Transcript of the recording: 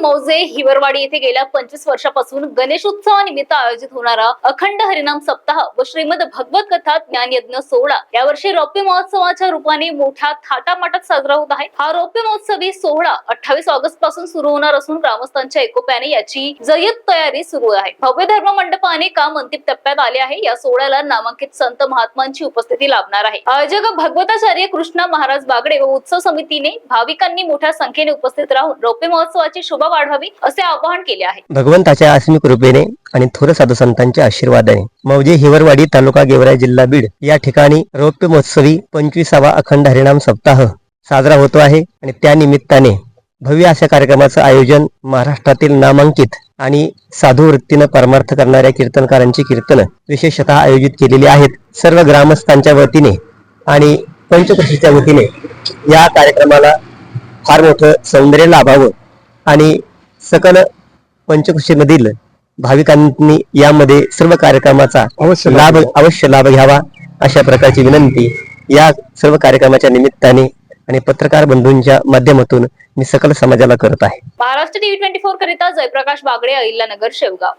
मौजे हिवरवाडी येथे गेल्या पंचवीस वर्षापासून गणेशोत्सवानिमित्त आयोजित होणारा अखंड हरिनाम सप्ताह व श्रीमद भगवत कथा ज्ञानयज्ञ सोहळा. यावर्षी रौप्य महोत्सवाच्या रूपाने मोठ्या थाटामाटात साजरा होत आहे. हा रौप्य महोत्सवी सोहळा अठ्ठावीस ऑगस्टपासून सुरू होणार असून ग्रामस्थांच्या एकोप्याने याची जय्यत तयारी सुरू आहे. भव्य धर्म मंडपाने काम अंतिम टप्प्यात आले आहे. या सोहळ्याला नामांकित संत महात्मांची उपस्थिती लाभणार आहे. आयोजक भगवताचार्य कृष्णा महाराज बागडे व उत्सव समितीने भाविकांनी मोठ्या संख्येने उपस्थित राहून रौप्य महोत्सवाची शोभा वाढवावी असे आवाहन केले आहे. भगवंताच्या आस्मिक कृपेने आणि थोर साधू संतांच्या आशीर्वादाने मौजे हिवरवाडी तालुका गेवराई जिल्हा बीड या ठिकाणी रौप्य महोत्सवी पंचवीसावा अखंड हरिणाम सप्ताह साजरा होतो आहे आणि त्या निमित्ताने भव्य अशा कार्यक्रमाचं आयोजन महाराष्ट्रातील नामांकित आणि साधू वृत्तीनं परमार्थ करणाऱ्या कीर्तनकारांची कीर्तन विशेषतः आयोजित केलेली आहेत. सर्व ग्रामस्थांच्या वतीने आणि पंचकृषीच्या वतीने या कार्यक्रमाला फार मोठं सौंदर्य लाभावं. आणि सकल पंचकृषीमधील भाविकांनी यामध्ये सर्व कार्यक्रमाचा अवश्य लाभ अवश्य लाभ घ्यावा अशा प्रकारची विनंती या सर्व कार्यक्रमाच्या निमित्ताने आणि पत्रकार बंधूंच्या माध्यमातून मी सकल समाजाला करत आहे. महाराष्ट्र टीव्ही ट्वेंटी फोर करिता जयप्रकाश बागडे अहिल्यानगर शेवगाव.